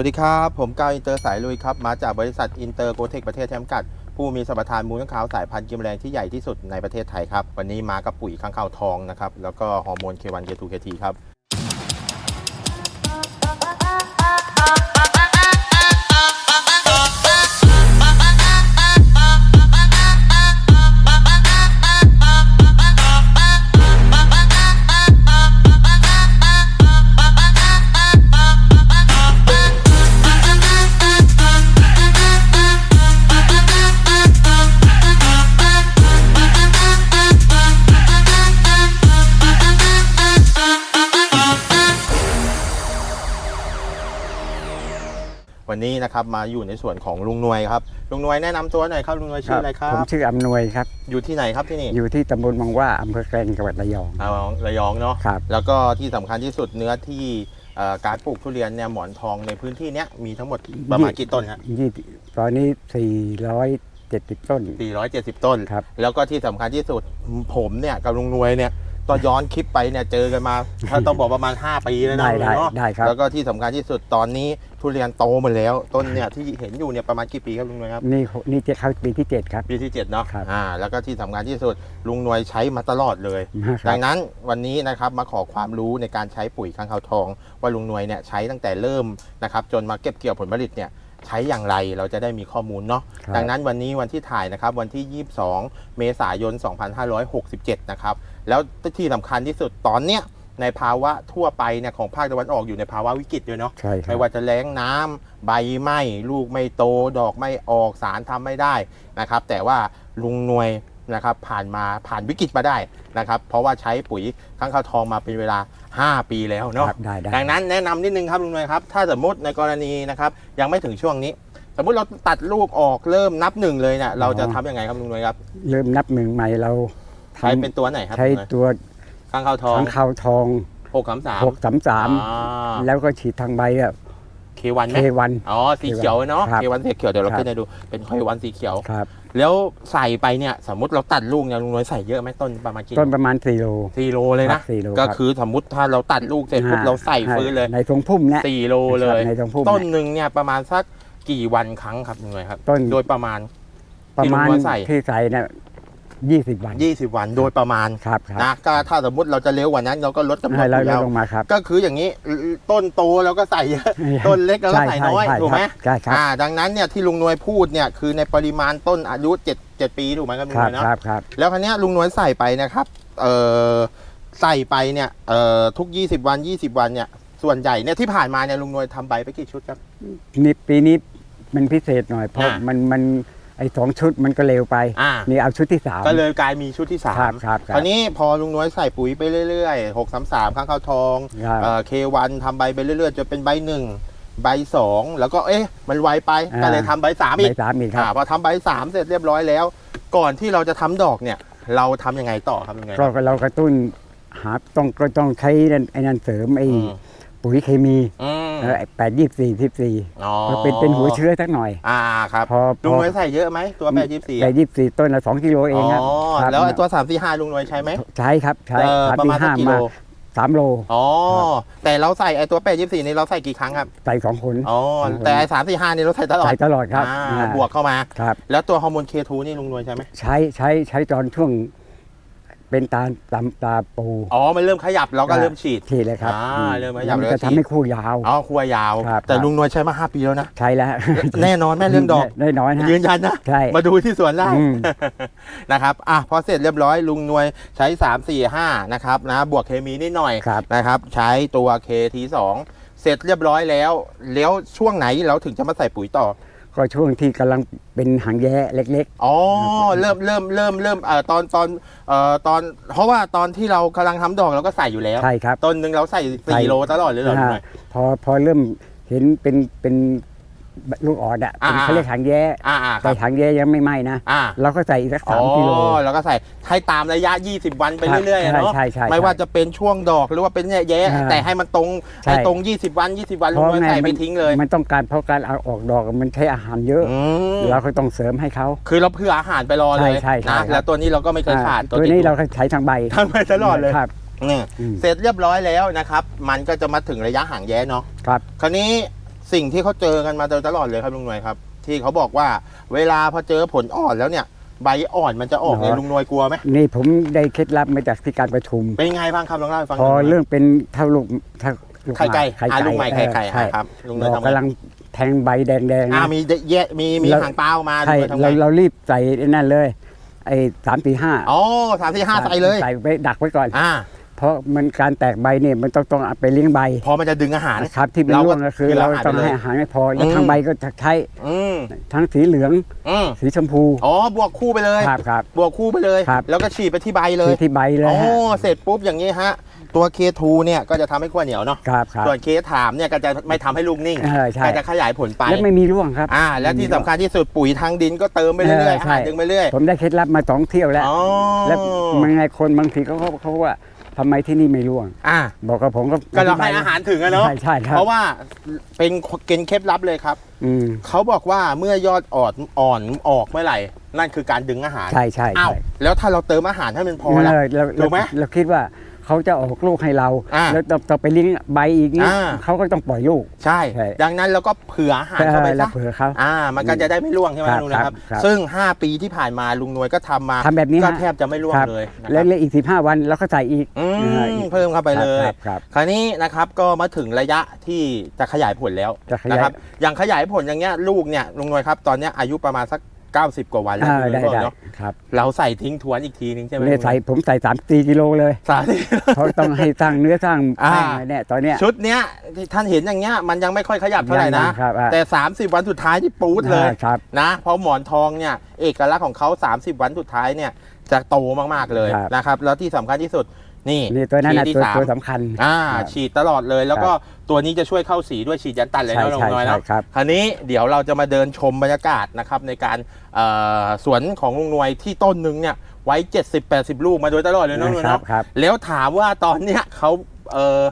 วัสดีครับ ผมก้าวอินเตอร์สายลุยครับ มาจากบริษัทอินเตอร์โกเทคประเทศจำกัด ผู้มีสัมปทานมูลค้างขาวสายพันธุ์กิมแรงที่ใหญ่ที่สุดในประเทศไทยครับ วันนี้มากับปุ๋ยข้างคาวทองนะครับ แล้วก็ฮอร์โมน K1 K2 KT ครับ วันนี้นะครับมาอยู่ในส่วนของลุงนวยครับลุงนวยแนะนำตัวหน่อยครับลุงนวยชื่ออะไรครัผมบชื่ออำนวยครับ อยู่ที่ไหนครับที่นี่อยู่ที่ตำบลบางว่าอำเภอแกลงจังหวัดระยอง เอาระยองเนาะครับ แล้วก็ที่สำคัญที่สุดเนื้อที่เอ่อการปลูกทุเรียนเนี่ยหมอนทองในพื้นที่เนี้ยมีทั้งหมดประมาณกี่ต้นครับยี่ตอนนี้470ต้น 470 ต้น ครับ แล้วก็ที่สำคัญที่สุดผมเนี่ยกับลุงนวยเนี่ยตอนย้อนคลิปไปเนี่ยเจอกันมา ถ้าต้องบอกประมาณ 5 ปีแล้วนะได้ได้เนาะได้ครับ แล้วก็ที่สำคัญที่สุดตอนนี้ ทุเรียนโตหมดแล้ว ต้นเนี่ยที่เห็นอยู่เนี่ยประมาณกี่ปีครับลุงนวยครับนี่นี่จะเข้าปีที่7ครับ ปีที่ 7 เนาะครับอ่าแล้วก็ที่สำคัญที่สุดลุงนวยใช้มาตลอดเลยครัดับงนั้นวันนี้นะครับมาขอความรู้ในการใช้ปุ๋ยข้างคาวทอง ว่าลุงนวยเนี่ยใช้ตั้งแต่เริ่มนะครับจนมาเก็บเกี่ยวผลผลิตเนี่ยใช้อย่างไรเราจะได้มีข้อมูลเนาะครับ ดังนั้นวันนี้วันที่ถ่ายนะครับวันที่ 22 เมษายน 2567 นะครับแล้วที่สำคัญที่สุดตอนเนี้ย ในภาวะทั่วไปเนี่ยของภาคตะวันออกอยู่ในภาวะวิกฤตด้วยเนาะใช่ครัไม่บว่าจะแล้งน้ำใบไหม้ลูกไม่โตดอกไม่ออกสารทำไม่ได้นะครับ แต่ว่าลุงนวยนะครับผ่านมาผ่านวิกฤตมาได้นะครับ เพราะว่าใช้ปุ๋ยข้างคาวทองมาเป็นเวลา 5 ปีแล้วเนาะ ครับได้ได้ ดังนั้นแนะนำนิดนึงครับลุงนวยครับ ถ้าสมมติในกรณีนะครับยังไม่ถึงช่วงนี้ สมมุติเราตัดลูกออกเริ่มนับหนึ่งเลยเนี่ยเราจะทำยังไงครับลุงนวยครับเริ่มนับหนึ่งใหม่เราใช้เป็นตัวไหนครับใช้ลุงนวยตัว ข้างคาวทองขังขาวทองหกสามสาม633แล้วก็ฉีดทางใบอะเควันไหมเควันอ๋อสีเขียวเนาะครับเควันสีเขียวเดี๋ยวเราครับขึ้นให้ดูเป็นเควันสีเขียวครับ แล้วใส่ไปเนี่ยสมมติเราตัดลูกเนี่ยลุงน้อยใส่เยอะไหมต้นประมาณกี่ต้นประมาณ4โลสี่โลเลยครันะบ4โลก็รับคือสมมติถ้าเราตัดลูกเสร็จปุ๊บเราใส่ฟื้นเลยในทรงพุ่มเนี่ยสี่โลเลยในทรงพุ่มต้นเนี่ยหนึ่งเนี่ยประมาณสักกี่วันครั้งครับลุงน้อยครับ ต้นโดยประมาณประมาณที่ลุงว่าใส่ที่ใส่เนี่ย ยี่สิบวัน 20 วันโดยประมาณครับครับนะก็ถ้าสมมติเราจะเร็วกว่านั้นเราก็ลดกำหนให้ดเราอยู่ลแล้วดลงมาครับ ก็คืออย่างนี้ต้นโตเราก็ใส่เยอะต้นเล็กเราก็ใส่น้อยช่ถูกไหมใช่ครับอ่าดังนั้นเนี่ยที่ลุงนวยพูดเนี่ยคือในปริมาณต้นอายุ7 7ปีถูกไหมครับลุงครันบวยเนาะครับครับแล้วครั้นี้ยลุงนวยใส่ไปนะครับเอ่อใส่ไปเนี่ยเอ่อทุก 20 วัน 20 วันเนี่ยส่วนใหญ่เนี่ยที่ผ่านมาเนี่ยลุงนวยทำใบไปกี่ชุดครับนี่ปีนี้มันพิเศษหน่อยเพราะอ่ามัมันมัน ไอ้สองชุดมันก็เร็วไป อ่า นี่เอาชุดที่สาม ก็เลยกลายมีชุดที่3ครับครับคครับราวนี้พอลุงนวยใส่ปุ๋ยไปเรื่อยๆ6 3 3ข้างข้าวทองครับเอ่อเควันทำใบไปเรื่อยๆจนเป็นใบหนึ่งใบสองแล้วก็เอ๊ะ มันไวไปก็เลยทำใบสามใบอีกสามอีกคอ่ารับพอทำใบสามเสร็จเรียบร้อยแล้ว ก่อนที่เราจะทำดอกเนี่ย เราทำยังไงต่อครับลุงนวยก็เรากระตุ้นหาต้องก็ต้องใช้นั่นไอ้นั่นเสริมไอ้อืม ปุ๋ยเคมี อื มแปดยี่สี่สิบสี่อ๋อเป็นเป็นหัวเชื้อสักหน่อย อ่าครับพอพลุงอนวยใส่เยอะไหมตัวแปดยี่สี่แปดยี่สี่ต้นละสองกิโลเองครับอ๋อครับแล้วไอ้ตัวสามสี่ห้าลุงนวยใช้ไหมใช้ครับใช้เอ่อสามประที่มาณสักห้ากิโลมาสามโล อ๋อครับแต่เราใส่ไอ้ตัวแปดยี่สี่นี่เราใส่กี่ครั้งครับ ใส่สองขนอ๋อสองคนแต่ไอ้สามสี่ห้านี่เราใส่ตลอด ใส่ตลอดครับอ่าอ่าบวกเข้ามา ครับ แล้วตัวฮอร์โมนเคทูนี่ลุงนวยใช่ไหม ใช้ใช้ใช้ตอนช่วง เป็นตาตาตาปูอ๋อ มันเริ่มขยับเราก็เริ่มฉีดทีเลยครับอ่าอืเริ่มขยับแล้วมันแล้วจะฉีดทำให้คู่ยาว อ๋อครัวยาว ครับ แต่ครับลุงนวยใช้มาห้าปีแล้วนะ ใช่แล้วแน่นอนแม่เรื่องดอก ได้น้อยนะ ยืนยันนะ ใช่มาดูที่สวนได้ อืม นะครับ อะพอเสร็จเรียบร้อยลุงนวยใช้ 3 4 5 นะครับนะบวกเคมีนิดหน่อยครับ นะครับ ใช้ตัว KT2 เสร็จเรียบร้อยแล้ว แล้วช่วงไหนเราถึงจะมาใส่ปุ๋ยต่อ ก็ช่วงที่กำลังเป็นหางแย้เล็ก อ๋อเริ่มเริ่มเริ่มเริ่มเอ่อตอนตอนเอ่อตอน เพราะว่าตอนที่เรากำลังทำดอกเราก็ใส่อยู่แล้ว ๆ ใช่ครับ ต้นหนึ่งเราใส่ใส่4โลตลอดเลยเหรอลุงนวยพอพอเริ่มเห็นเป็นเป็น ลูกอ่อนอะเป็นอ่า เขาเรียกหางแย้อ่าอ่าคแต่รับหางแย้ยังไม่ไหม้นะอ่าเราก็ใส่อีกสักอ๋สาอมกิโล แล้วก็ใส่ให้ตามระยะ 20 วันไปครับเรื่อยๆอะเนาะใช่ใช่ใช่ไม่ว่าจะเป็นช่วงดอกหรือว่าเป็นแย่อ่าๆแต่ให้มันตรงใช่ ให้ตรง 20 วัน 20 วันลุงนวยใส่ไม่ทิ้งเลยมันต้องการเพราะการเอาออกดอกมันใช้อาหารเยอะ อืมเราก็ต้องเสริมให้เขา คือเราเผื่ออาหารไปรอเลยใช่ใช่ใช่นะ ครับ แล้วตัวนี้เราก็ไม่เคยขาดอ่าตัวนี้เราก็ใช้ทางใบทั้งไปตลอดเลยครับเนี่ยอืม เสร็จเรียบร้อยแล้วนะครับ มันก็จะมาถึงระยะห่างแย้เนาะ ครับ คราวนี้ สิ่งที่เขาเจอกันมาโดยตลอดเลยครับลุงหน่วยครับ ที่เขาบอกว่าเวลาพอเจอผลอ่อนแล้วเนี่ย ใบอ่อนมันจะออกเนี่ยลุงหน่วยกลัวไหมนี่ผมได้เคล็ดลับมาจากที่การประชุม เป็นยังไงบ้างครับลองเล่าให้ฟังหพน่ออยเรื่องเป็นเท่าลูกเท่าลูไข่ไก่ไข่อ่าไก่ลุงใหม่ไข่ไก่เออใช่อะครับลุงหดน่วยอกทำไงกำลังแทงใบแดงๆอ่านะ มีแยะมีมีแล้วหางเปล่ามาลุใช่งหน่วยทำไงเราเรารีบใส่ไอ้นั่นเลย ไอ้สามสี่ห้าอ๋อสามสี่ห้าใส่เลย ใส่ไปดักไว้ก่อน อ่า เพราะมันการแตกใบเนี่ยมันต้องต้องเอาไปเลี้ยงใบพอมันจะดึงอาหารครับ ที่เป็นเราก็ร่วงก็คือคือเราอาหารต้องไปเลยให้อาหารไม่พอแล้วอืมทางใบก็จะใช้อืมทั้งสีเหลืองอืมสีชมพูอ๋อบวกคู่ไปเลยครับครับบวกคู่ไปเลยครับแล้วก็ฉีดไปที่ใบเลคืยอที่ใบเลยอ๋อฮะเสร็จปุ๊บอย่างนี้ฮะตัว K2 เนี่ยก็จะทำให้ขั้วเหนียวเนาะครับครับส่วน K ถามเนี่ยก็จะไม่ทำให้ลูกนิ่งเออใช่ก็จะขยายผลไป แล้วไม่มีร่วงครับ อ่า และที่สำคัญที่สุดปุ๋ยทางดินก็เติมไปเรื่อยๆเอออาใช่หารดึงไปเรื่อย ผมได้เคล็ดลับมาสองเที่ยวแล้วอ๋อแล้วมันไงคนบางทีเขาเขาเขาว่า ทำไมที่นี่ไม่ร่วง อ่า บอกกับผมก็ก็เราให้อาหารถึงอะเนาะใช่ใช่ครับ เพราะว่าเป็นเกณฑ์เคล็ดลับเลยครับ อืมเขาบอกว่าเมื่อยอดอ่อนอ่อนออกเมื่อไหร่ นั่นคือการดึงอาหารใช่ใช่อ้าวใช่แล้วถ้าเราเติมอาหารให้มันพอละเออเราถูกไหมเราคิดว่า เขาจะออกลูกให้เรา อ่าแล้วต่อต่อไปเลี้ยงใบอีกนี่อ่า เขาก็ต้องปล่อยลูก ใช่ ใช่ ดังนั้นเราก็เผื่ออาหารเข้าไปแล้วซะเผื่อเขา อ่า มันก็จะได้ไม่ร่วงใช่ไหมครับลุงนะครับ ครับซึ่ง 5 ปีที่ผ่านมาลุงนวยก็ทำมาทำแบบนี้ก็ฮะแทบจะไม่ร่วงครับเลยนะคแล้รัวบแล้วอีกสิบห้าวันแล้วก็ใส่อีกอืเออมอีกเพิ่มเข้าไปเลย ครับครับ คราวนี้นะครับก็มาถึงระยะที่จะขยายผลแล้วจะขนะยายครับอย่างขยายผลอย่างเงี้ยลูกเนี่ยลุงนวยครับตอนเนี้ยอายุประมาณสัก 90 กว่าวันแล้วอ่าลุงนได้วยบอกได้เนาะครับเราใส่ทิ้งทวนอีกทีนึงใช่ไหมเนี่ยใส่ผมใส่สามสี่กิโลเลย สาธิตเพราะต้องให้สร้างเนื้อสร้างอ่า แป้งไว้เนี่ยตอนเนี้ย ชุดเนี้ยที่ท่านเห็นอย่างเงี้ยมันยังไม่ค่อยขยับเท่าไหร่นะ ยังครับอ่าแต่ 30 วันสุดท้ายที่ปูดเลยอ่าครับ นะเพราะหมอนทองเนี่ยเอกลักษณ์ของเขา 30 วันสุดท้ายเนี่ยจะโตมากๆเลยครับ นะครับ แล้วที่สำคัญที่สุด นี่นี่ตัวนั้นนะที่ตัวสามตัวสำคัญอ่าครับ ฉีดตลอดเลย แล้วก็ตัวนี้จะช่วยเข้าสีด้วยฉีดยันตันเลยใช่นะลงใช่น้อยใช่นะครับ คราวนี้เดี๋ยวเราจะมาเดินชมบรรยากาศนะครับในการเอ่อสวนของลุงนวยที่ต้นหนึ่งเนี่ยไว้ 70-80 ลูกมาโดยตลอดเลยนะลุงนวยครับเนาะครับ แล้วถามว่าตอนเนี้ยเขาเอ่อ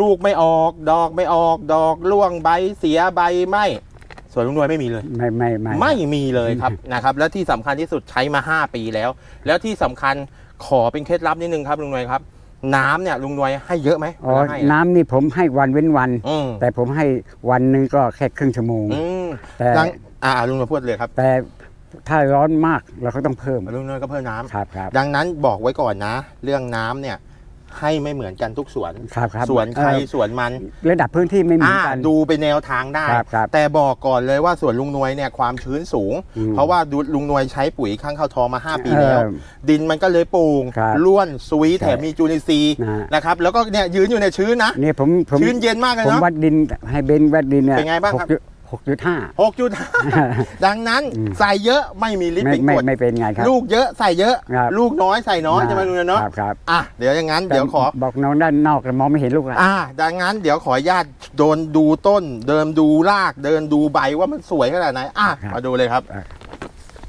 ลูกไม่ออก ดอกไม่ออก ดอกร่วงใบเสียใบไหมส่วนลุงนวยไม่มีเลย ไม่ไม่ไม่ ไม่มีเลยครับ นะครับ แล้วที่สำคัญที่สุดใช้มา 5 ปีแล้ว แล้วที่สำคัญ ขอเป็นเคล็ดลับนิดนึงครับลุงนวยครับ น้ำเนี่ยลุงนวยให้เยอะไหมอ๋อเวลาให้อะน้ำนี่ผมให้วันเว้นวัน อืมแต่ผมให้วันหนึ่งก็แค่ครึ่งชั่วโมง อืมแต่ดังอ่าลุงนวยพูดเลยครับแต่ถ้าร้อนมากเราก็ต้องเพิ่มลุงนวยก็เพิ่มน้ำ ครับครับ ดังนั้นบอกไว้ก่อนนะ เรื่องน้ำเนี่ย ให้ไม่เหมือนกันทุกสวน ครับครับสวนใครเอ่อสวนมันระดับพื้นที่ไม่เหมือนอ่ากัน ดูเป็นแนวทางได้ ครับครับแต่บอกก่อนเลยว่าสวนลุงนวยเนี่ยความชื้นสูง อืมเพราะว่าดูลุงนวยใช้ปุ๋ยข้างเข้าวทองมา 5 ปีแล้ว เออดินมันก็เลยโปูงครับล้วนซุยใช่แถมมีจูนิซีย์นะฮะ นะครับแล้วก็เนี่ยยืนอยู่ในชื้นนะ เนี่ยผมผมชื้นเย็นมากเลยผมเนาะ วัดดินให้เบนวัดดินเนี่ยเป็นไงบ้างครับ หก จุดห้าหกจุดดังนั้นอืมใส่เยอะไม่มีลิตรไม่เป็นไม่กรดไม่เป็นไงครับ ลูกเยอะใส่เยอะ ครับลูกน้อยใส่น้อยใช่ไหมลุงเนาะครับครับ อะเดี๋ยวอย่างนั้นเดี๋ยวขอแต่บอกน้องด้านนอกมองไม่เห็นลูกละอ่า ดังนั้นเดี๋ยวขออนุญาตโดนดูต้น เดินดูราก เดินดูใบว่ามันสวยขนาดไหน อะ มาดูเลยครับ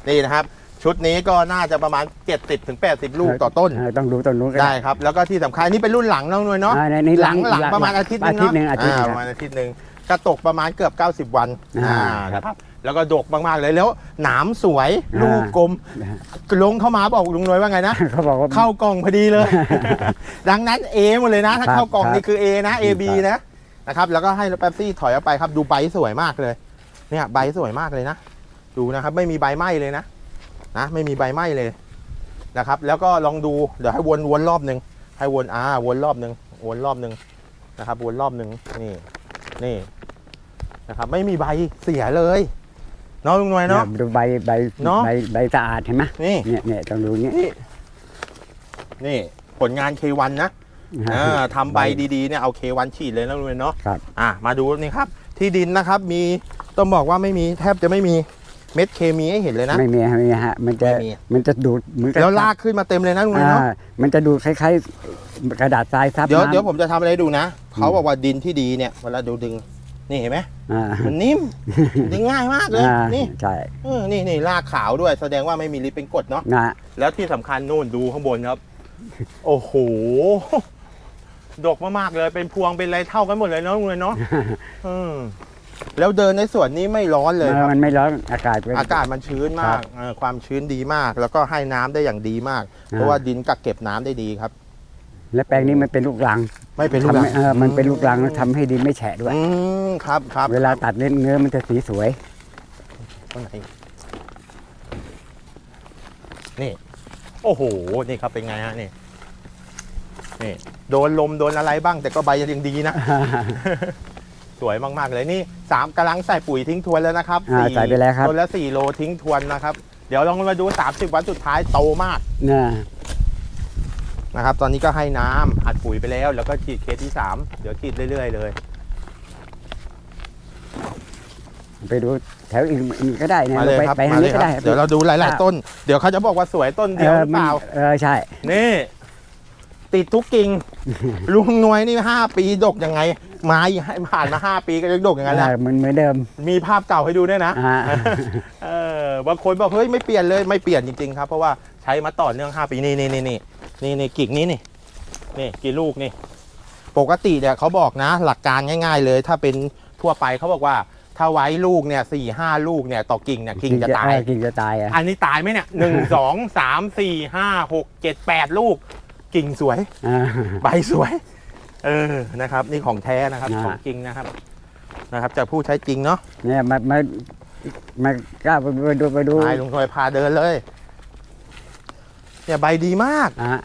นี่นะครับ ชุดนี้ก็น่าจะประมาณ 70-80ถึง80ลูกต่อต้นเต้องดูต้นนู้นก็ได้ครับ แล้วก็ที่สำคัญนี่เป็นรุ่นหลังน้องนวลเนาะ อ่ในนี้หลังหลังประมาณอาทิตย์หนึงอาทิตเนาะย์หนึ่งอาทิตย์หอ่านึ่งประมาณอาทิตย์หนึ่ง กระตกประมาณเกือบ 90 วันอ่านะครับ แล้วก็ดกมากๆเลยแล้วหนามสวยอ่าลูกกลมนะฮะลงเข้ามาบอกลุงนวยว่าไงนะ เขาบอกว่า เข้ากล่องพอดีเลย ดังนั้น A หมดเลยนะ ถ้าครับเข้ากล่องครับนี่คือ A นะ A B ครับนะนะครับ แล้วก็ให้แป๊บซี่ถอยออกไปครับดูใบสวยมากเลย เนี่ยใบสวยมากเลยนะ ดูนะครับ ไม่มีใบไหม้เลยนะนะ ไม่มีใบไหม้เลยนะครับ แล้วก็ลองดูเดี๋ยวให้วนวนรอบหนึ่งให้วนอ่าวนรอบหนึ่งวนรอบหนึ่งนะครับ วนรอบหนึ่งนี่นี่ นะครับไม่มีใบเสียเลยเนาะลุงหน่วยเนาะ ดูใบใบเนอะ ใบใบสะอาดเห็นไหมนี่เนี่ยเนี่ยต้องดูอย่างนี้นี่นี่ผลงาน K1 นะอ่าทำใบดีๆเนี่ยเอาเควันฉีดเลยนะลุงเนาะครับ อะมาดูนี่ครับ ที่ดินนะครับมีต้องบอกว่าไม่มีแทบจะไม่มีเม็ดเคมีให้เห็นเลยนะ ไม่มีไม่มีฮะ มันจะไม่มี มันจะดูดเหมือนกับแล้วลากขึ้นมาเต็มเลยนะลุงอ่าเนาะ มันจะดูคล้ายๆกระดาษทรายซับเดี๋ยวน้ำ เดี๋ยวผมจะทำอะไรให้ดูนะ เขาบอกว่าดินที่ดีเนี่ยเวลาดูดึง นี่เห็นไหมอ่ามันนิ่มดึงง่ายมากเลยอ่านี่ใช่เออนี่นี่ลากขาวด้วยแสดงว่าไม่มีลิปเป็นกรดเนาะนะแล้วที่สำคัญนู่นดูข้างบนครับ โอ้โหดกมากๆเลยเป็นพวงเป็นอะไรเท่ากันหมดเลยเนาะลุงเนาะอืมแล้วเดินในสวนนี้ไม่ร้อนเลยครับ มันไม่ร้อนอากาศก็อากาศมันชื้นมาครักบเอ่อความชื้นดีมาก แล้วก็ให้น้ำได้อย่างดีมาก เพราะว่าดินกักเก็บน้ำได้ดีครับ และแปลงนี้มันเป็นลูกรังไม่เป็นลูกทำรังให้เออมันเป็นลูกรังแล้วทำให้ดินไม่แฉะด้วย อืมครับครับเวลาตัดเนื้อเนื้อมันจะสีสวย ตรงไหนนี่ โอ้โห นี่ครับเป็นไงฮะนี่นี่ โดนลมโดนอะไรบ้าง แต่ก็ใบยังดีนะ สวยมาก ๆ เลยนี่สามกำลังใส่ปุ๋ยทิ้งทวนแล้วนะครับอ่าใส่ไปแล้วครับต้นละสี่โลทิ้งทวนนะครับ เดี๋ยวลองมาดู 30 วันสุดท้ายโตมากน่ะ นะครับ ตอนนี้ก็ให้น้ำอัดปุ๋ยไปแล้ว แล้วก็ฉีดเคสที่ 3 เดี๋ยวฉีดเรื่อยๆเลย ไปดูแถวอื่นอื่นก็ได้เนี่ยมาเลยไปครับไปทามางเลนี้ยก็ครับได้เดี๋ยวเราดูหลาย ๆ ต้น เดี๋ยวเขาจะบอกว่าสวยต้นเอเดียวอหรือมัเปนล่าเออใช่ นี่ ติดทุกกิ่งลุงหนวยนี่ห้าปีดกยังไงไม้ให้ผ่านมาห้าปีก็ยังดกอย่างนั้นแหละเออมันเหมือนเดิม มีภาพเก่าให้ดูด้วยนะอ่าเออบางคนบอกเฮ้ยไม่เปลี่ยนเลยไม่เปลี่ยนจริง ๆ ครับ เพราะว่าใช้มาต่อเนื่องห้าปีนี่นี่นี่ นี่นี่นี่กิ่งนี้นี่นี่กี่ลูกนี่ ปกติเนี่ยเขาบอกนะ หลักการง่าย ๆ เลย ถ้าเป็นทั่วไปเขาบอกว่า ถ้าไว้ลูกเนี่ยสี่ห้าลูกเนี่ยต่อกิ่งเนี่ยกิ่งจะตายเออกิ่งจะตายอะอันนี้ตายไหมเนี่ยหนึ่งสองสามสี่ห้าหกเจ็ดแปดลูก กิ่งสวยอ่าใบสวย เออนะครับ นี่ของแท้นะครับอ่าของจริงนะครับนะครับจากผู้ใช้จริงเนาะเนี่ยมามามากล้าไปไปดูไปดูไปลุงทอยพาเดินเลย เนี่ยใบดีมากอะ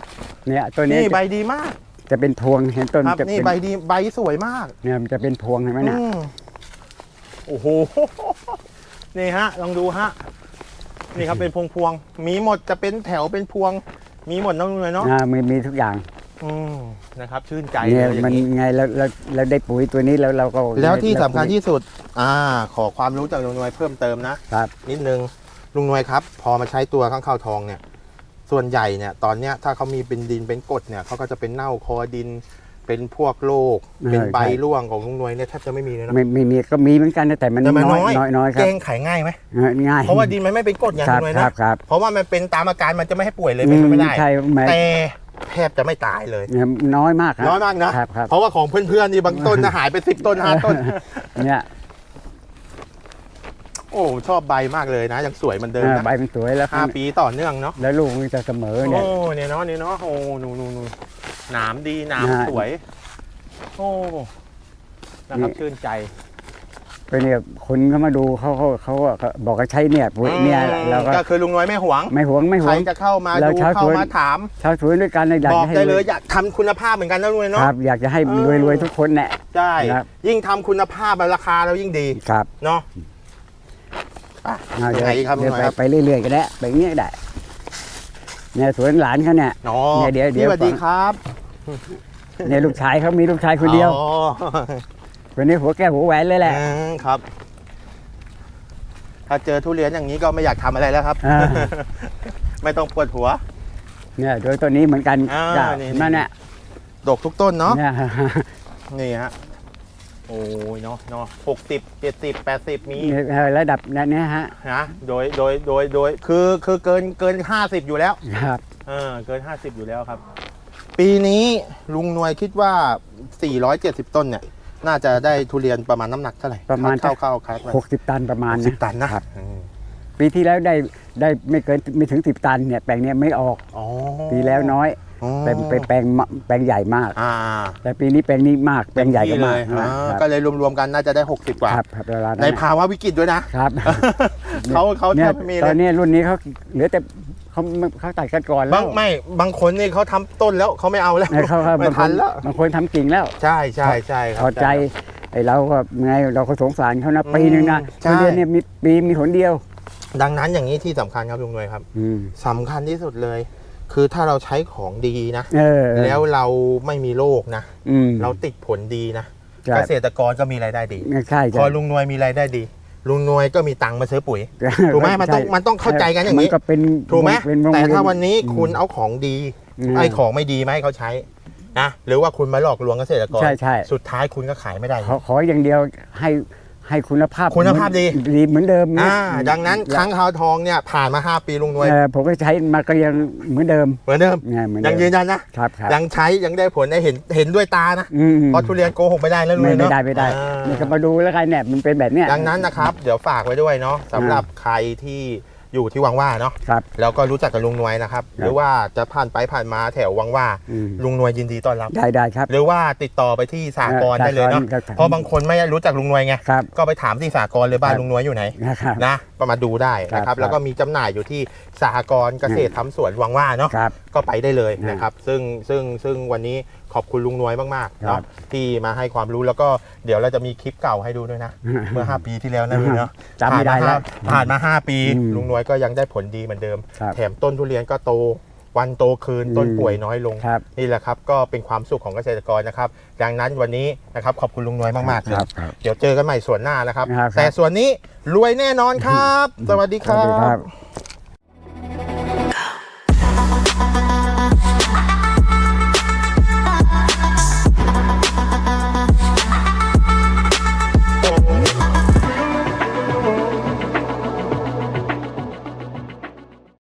เนี่ยตัวนี้นี่จะใบดีมากจะเป็นพวงเห็นต้นครับจะนี่เป็นใบดีใบสวยมากเนี่ยมันจะเป็นพวงเห็นไหมน่ะอืมโอ้โห นี่ฮะ ลองดูฮะ นี่ครับเป็นพวงพวงๆมีหมดจะเป็นแถวเป็นพวง มีหมดน้องเลยเนาะอ่ามีมีทุกอย่างอืมนะครับ ชื่นใจเลเนี่ยยอย่ามันงนี้ ไงเราเราเราได้ปุ๋ยตัวนี้แล้วเราก็แล้วที่เราสำคัญปุ๋ยที่สุด อ่า ขอความรู้จากลุงนวยเพิ่มเติมนะ ครับ นิดนึง ลุงนวยครับ พอมาใช้ตัวข้างข้าวทองเนี่ย ส่วนใหญ่เนี่ยตอนเนี้ยถ้าเขามีเป็นดินเป็นกรดเนี่ยเขาก็จะเป็นเน่าคอดิน เป็นพวกโรคเป็นใบร่วงของลุงนวยเนี่ยแทบจะไม่มีเลยนะไม่ไม่มีก็มีเหมือนกันนะแต่มันแต่มันน้อยน้อยน้อยน้อยคแกรับงไขง่ายไหมเออง่ายเพราะว่าดินมันไม่เป็นกรดอย่างครับลุงนวยครันะบครับเพราะว่ามันเป็นตามอาการมันจะไม่ให้ป่วยเลยเป็นไปไม่ได้ ใช่แหมแต่แทบจะไม่ตายเลยเนี่ยน้อยมากครับน้อยมากนะ ครับครับเพราะว่าของเพื่อนๆนี่บางต้นนะหายไปสิบต้นห้าต้น เนี่ย โอ้ชอบใบมากเลยนะ ยังสวยเหมือนเดิมเออนะใบมันสวยแล้วห้าปีต่อเนื่องเนาะแล้วลูกมันจะเสมอเนี่ยโอ้เนี่ยเนาะเนี่ยเนาะโอ้นูนูนูหนามดีหนามนะฮะสวย โอ้นะครับชื่นใจไปเนี่ยคนเขามาดูเขาเขาเขาก็บอกว่าใช้เนี่ยปุ๋ยเนี่ยอืมเราก็ก็คือลุงน้อยไม่หวง ไม่หวงไม่หใควรงจะเข้ามาเราดูชาวสเข้าวนมาถามชาวสวนด้วยกันอยากบอกจะให้ได้เลยอยากทำคุณภาพเหมือนกันนะลุงน้อยคเนาะรับอยากจะให้เออรวยรวยๆทุกคนแหละใช่ครับยิ่งทำคุณภาพราคาเรายิ่งดีครับเนาะ อะเอายังไงอีกครับลุเดี๋ยงวน้อยครับไปไปเรื่อยๆก็ได้ไปอย่างเงี้ยก็ได้เนี่ยสวนหลานเขาเนี่ย อ๋อเนี่ยเดี๋ยวเดี๋พี่ยวสวัสดีครับเนี่ยลูกชายเขามีลูกชายคนเดียวอ๋อคนนี้หัวแก้วหัวแหวนเลยแหละ อืมครับ ถ้าเจอทุเรียนอย่างนี้ก็ไม่อยากทำอะไรแล้วครับ อ่า ไม่ต้องปวดหัว เนี่ยโดยตัวนี้เหมือนกันอ่าจ้ะนี่ นั่นแหละดกทุกต้นเนาะเนี่ย นี่ฮะ โอ้ยเนาะเนาะหกสิบเจ็ดสิบแปดสิบมีเออระดับนั้นเนี่ยฮะนะโดยโดยโดยโดยคือคือเกินเกินห้าสิบอยู่แล้ว ครับ เออเกินห้าสิบอยู่แล้วครับ ปีนี้ลุงนวยคิดว่า 470 ต้นเนี่ย น่าจะได้ทุเรียนประมาณน้ำหนักเท่าไหร่ประมาณ เข้าเข้าๆครับหกสิบตันประมาณสิบนะตันนะครับอืมปีที่แล้วได้ได้ไม่เกินไม่ถึงสิบตันเนี่ยแปลงเนี้ยไม่ออกอ๋อปีแล้วน้อยอ๋อ แต่เป็นแปลงมะแปลงใหญ่มาก อ่าแต่ปีนี้แปลงนี้มากแปลงใหญ่ก็เต็ที่มากเลยนะอ่าครับก็เลยรวมๆกันน่าจะได้ 60 กว่า ครับครับเวลาในนั้นภาวะวิกฤตด้วยนะ ครับเขาเขาเนี่แทยบไม่มีตเลอนยนี้รุ่นนี้เขาเหลือแต่เขาเขาตัดกันก่อนแล้บางวไม่บางคนนี่เขาทำต้นแล้วเขาไม่เอาแล้วเออเขาเขาไม่บางคทันนแล้ว บางคนทำกิ่งแล้ว ใช่ใช่ใช่ครัพอใจไอ้เราก็ไงเราก็สงสารเขานะปีนึงนะใช่ ทุเรียนเนี่ยมีปีมีหนเดียว ดังนั้นอย่างนี้ที่สำคัญครับลุงนวยครับอืมสำคัญที่สุดเลย คือถ้าเราใช้ของดีนะเออแล้วเราไม่มีโรคนะอืมเราติดผลดีนะใช่เกษตรกรก็มีรายได้ดีใช่พอลุงนวยมีรายได้ดี ลุงนวยก็มีตังค์มาซื้อปุ๋ยถูกไหมมันต้องใช่มันต้องเข้าใจกันอย่างนี้มันก็เป็นถูกไหมเป็นวงแต่เวียถ้าวันนี้อืมคุณเอาของดีมไอ้ของไม่ดีมาให้เขาใช้นะหรือว่าคุณมาหลอกลวงเกษตรกรใช่ใช่สุดท้ายคุณก็ขายไม่ได้ขอขออย่างเดียวให้ ให้คุณภาพคุณภาพดี ดีเหมือนเดิมนะอ่าดังนั้นครั้งคราวทองเนี่ยผ่านมา 5 ปีลุงนวย เออผมก็ใช้มาก็ยังเหมือนเดิมเหมือนเดิมไงเหมือนยังเดิยืมนยันนะ ครับครับยังใช้ยังได้ผลได้เห็นเห็นด้วยตานะ อืมเพราะทุเรียนโกหกไม่ได้แล้วลุงไม่เนาะได้ไม่ได้อ่านี่ก็มาดูแล้วกันเนี่ยมันเป็นแบบเนี้ย ดังนั้นนะครับ เดี๋ยวฝากไว้ด้วยเนาะสำหรับใครที่ อยู่ที่วังว่าเนาะครับ แล้วก็รู้จักกับลุงนวยนะครับ หรือว่าจะผ่านไปผ่านมาแถววังว่าอืม ลุงนวยยินดีต้อนรับ ได้ได้ครับ หรือว่าติดต่อไปที่สากลเออได้เลยเนาะสากลก็เพราะบางคนไม่รู้จักลุงนวยไงครับ ก็ไปถามที่สากลเลยบ้านครับ ลุงนวยอยู่ไหนนะครับ นะก็มาดูได้นะคครัรับบ แล้วก็มีจำหน่ายอยู่ที่สหกรณ์เกษตรทำสวนวังว่าเนาะ ครับ ก็ไปได้เลยอืมนะครับ ซึ่งซึ่งซึ่งวันนี้ ขอบคุณลุงนวยมากๆครัเนาะบ ที่มาให้ความรู้แล้วก็เดี๋ยวเราจะมีคลิปเก่าให้ดูด้วยนะ เมื่อ 5 ปีที่แล้วนะลุงเนาะจำไม่ได้แล้ว ผ่านมาห้าผ่านมา 5 ปี อืมลุงนวยก็ยังได้ผลดีเหมือนเดิม ครับแถมต้นทุเรียนก็โตวันโตคืนอืมต้นป่วยน้อยลง ครับ นี่แหละครับก็เป็นความสุขของเกษตรกรนะครับ ดังนั้นวันนี้นะครับขอบคุณลุงนวยมากๆเลคยรับครับเดี๋ยวเจอกันใหม่ส่วนหน้านะครับ ครับ แต่ส่วนนี้รวยแน่นอนครับ สวัสดีคสวัรัสดีครับ บ